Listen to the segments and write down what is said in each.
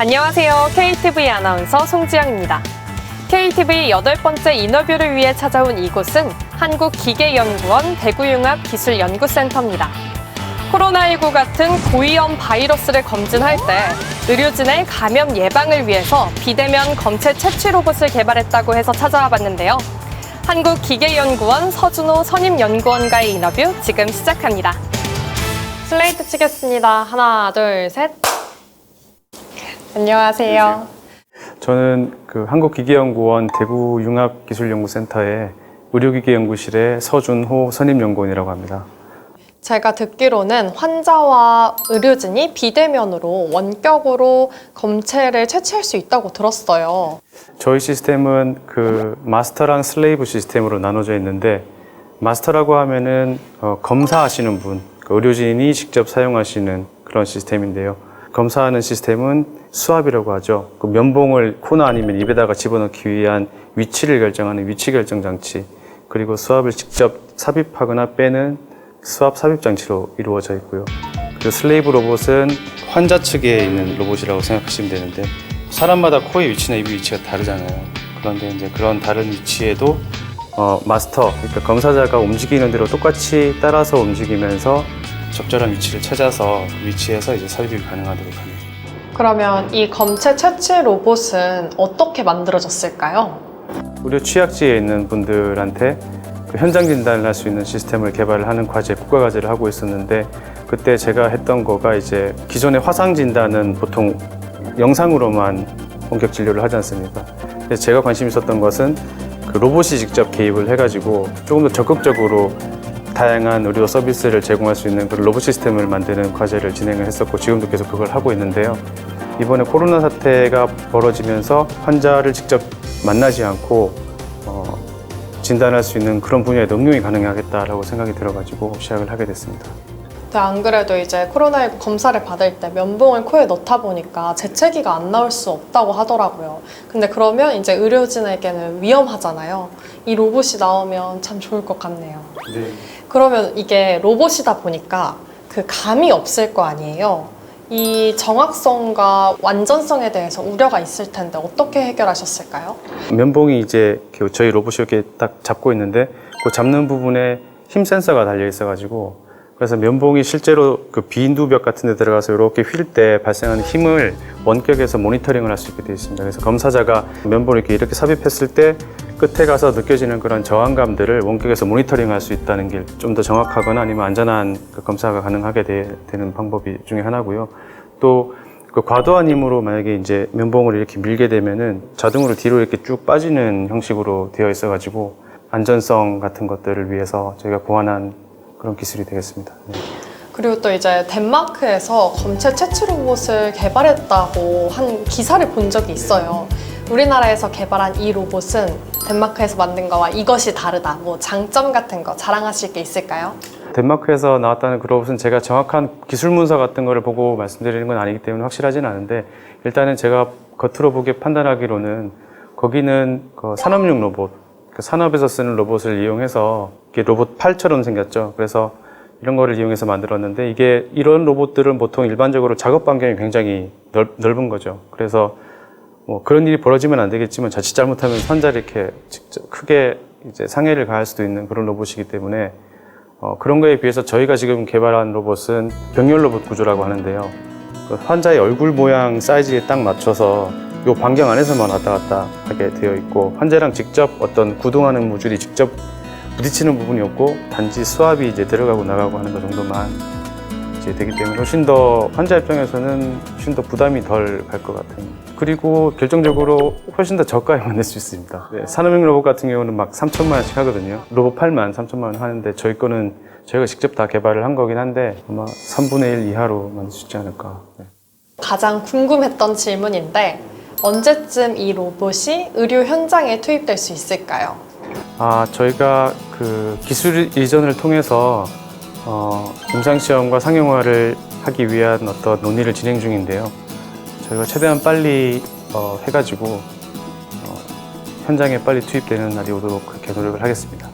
안녕하세요. KTV 아나운서 송지영입니다. KTV 여덟 번째 인터뷰를 위해 찾아온 이곳은 한국기계연구원 대구융합기술연구센터입니다. 코로나19 같은 고위험 바이러스를 검진할 때 의료진의 감염 예방을 위해서 비대면 검체 채취 로봇을 개발했다고 해서 찾아와 봤는데요. 한국기계연구원 서준호 선임연구원과의 인터뷰 지금 시작합니다. 슬레이트 치겠습니다. 하나, 둘, 셋. 안녕하세요. 저는 그 한국기계연구원 대구융합기술연구센터의 의료기계연구실의 서준호 선임연구원이라고 합니다. 제가 듣기로는 환자와 의료진이 비대면으로 원격으로 검체를 채취할 수 있다고 들었어요. 저희 시스템은 그 마스터랑 슬레이브 시스템으로 나눠져 있는데 마스터라고 하면은 어, 검사하시는 분, 그 의료진이 직접 사용하시는 그런 시스템인데요. 검사하는 시스템은 수압이라고 하죠. 그 면봉을 코나 아니면 입에다가 집어넣기 위한 위치를 결정하는 위치 결정 장치, 그리고 수압을 직접 삽입하거나 빼는 수압 삽입 장치로 이루어져 있고요. 그리고 슬레이브 로봇은 환자 측에 있는 로봇이라고 생각하시면 되는데 사람마다 코의 위치나 입의 위치가 다르잖아요. 그런데 이제 그런 다른 위치에도 어, 마스터, 그러니까 검사자가 움직이는 대로 똑같이 따라서 움직이면서 적절한 위치를 찾아서 그 위치에서 이제 삽입이 가능하도록 합니다. 그러면 이 검체 채취 로봇은 어떻게 만들어졌을까요? 의료 취약지에 있는 분들한테 그 현장 진단을 할 수 있는 시스템을 개발을 하는 과제, 국가 과제를 하고 있었는데 그때 제가 했던 거가 이제 기존의 화상 진단은 보통 영상으로만 본격 진료를 하지 않습니까? 그래서 제가 관심 있었던 것은 그 로봇이 직접 개입을 해가지고 조금 더 적극적으로 다양한 의료 서비스를 제공할 수 있는 그런 로봇 시스템을 만드는 과제를 진행을 했었고 지금도 계속 그걸 하고 있는데요. 이번에 코로나 사태가 벌어지면서 환자를 직접 만나지 않고 어, 진단할 수 있는 그런 분야에 응용이 가능하겠다라고 생각이 들어가지고 시작을 하게 됐습니다. 네, 안 그래도 이제 코로나19 검사를 받을 때 면봉을 코에 넣다 보니까 재채기가 안 나올 수 없다고 하더라고요. 근데 그러면 이제 의료진에게는 위험하잖아요. 이 로봇이 나오면 참 좋을 것 같네요. 네. 그러면 이게 로봇이다 보니까 그 감이 없을 거 아니에요. 이 정확성과 완전성에 대해서 우려가 있을 텐데 어떻게 해결하셨을까요? 면봉이 이제 그 저희 로봇이 이렇게 딱 잡고 있는데 그 잡는 부분에 힘 센서가 달려 있어가지고 그래서 면봉이 실제로 그 비인두벽 같은 데 들어가서 이렇게 휠 때 발생하는 힘을 원격에서 모니터링을 할 수 있게 되어 있습니다. 그래서 검사자가 면봉을 이렇게, 이렇게 삽입했을 때 끝에 가서 느껴지는 그런 저항감들을 원격에서 모니터링 할 수 있다는 게 좀 더 정확하거나 아니면 안전한 그 검사가 가능하게 되, 는 방법이 중에 하나고요. 또 그 과도한 힘으로 만약에 이제 면봉을 이렇게 밀게 되면은 자동으로 뒤로 이렇게 쭉 빠지는 형식으로 되어 있어가지고 안전성 같은 것들을 위해서 저희가 고안한 그런 기술이 되겠습니다. 네. 그리고 또 이제 덴마크에서 검체 채취 로봇을 개발했다고 한 기사를 본 적이 있어요. 우리나라에서 개발한 이 로봇은 덴마크에서 만든 거와 이것이 다르다. 뭐 장점 같은 거 자랑하실 게 있을까요? 덴마크에서 나왔다는 그 로봇은 제가 정확한 기술 문서 같은 거를 보고 말씀드리는 건 아니기 때문에 확실하지는 않은데 일단은 제가 겉으로 보기에 판단하기로는 거기는 그 산업용 로봇, 그 산업에서 쓰는 로봇을 이용해서 이게 로봇 팔처럼 생겼죠. 그래서 이런 거를 이용해서 만들었는데 이게 이런 로봇들은 보통 일반적으로 작업 반경이 굉장히 넓, 넓은 거죠. 그래서 뭐 그런 일이 벌어지면 안 되겠지만 자칫 잘못하면 환자를 이렇게 직접 크게 이제 상해를 가할 수도 있는 그런 로봇이기 때문에 어, 그런 거에 비해서 저희가 지금 개발한 로봇은 병렬 로봇 구조라고 하는데요. 그 환자의 얼굴 모양 사이즈에 딱 맞춰서 이 반경 안에서만 왔다 갔다 하게 되어 있고 환자랑 직접 어떤 구동하는 무줄이 직접 부딪히는 부분이 없고 단지 수압이 이제 들어가고 나가고 하는 것 정도만 이제 되기 때문에 훨씬 더 환자 입장에서는 훨씬 더 부담이 덜 갈 것 같은 그리고 결정적으로 훨씬 더 저가에 만들 수 있습니다. 네, 산업용 로봇 같은 경우는 막 3천만 원씩 하거든요. 로봇 8만 3천만 원 하는데 저희 거는 저희가 직접 다 개발을 한 거긴 한데 아마 3분의 1 이하로 만들 수 있지 않을까. 네. 가장 궁금했던 질문인데 언제쯤 이 로봇이 의료 현장에 투입될 수 있을까요? 아, 저희가 그 기술 이전을 통해서 어, 임상시험과 상용화를 하기 위한 어떤 논의를 진행 중인데요. 저희가 최대한 빨리 어, 해가지고 어, 현장에 빨리 투입되는 날이 오도록 그렇게 노력을 하겠습니다.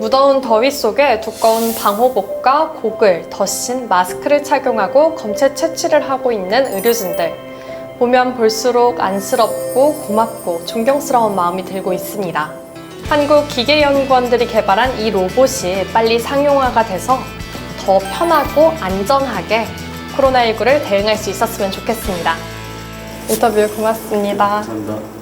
무더운 더위 속에 두꺼운 방호복과 고글, 덧신, 마스크를 착용하고 검체 채취를 하고 있는 의료진들. 보면 볼수록 안쓰럽고 고맙고 존경스러운 마음이 들고 있습니다. 한국 기계연구원들이 개발한 이 로봇이 빨리 상용화가 돼서 더 편하고 안전하게 코로나19를 대응할 수 있었으면 좋겠습니다. 인터뷰 고맙습니다. 감사합니다.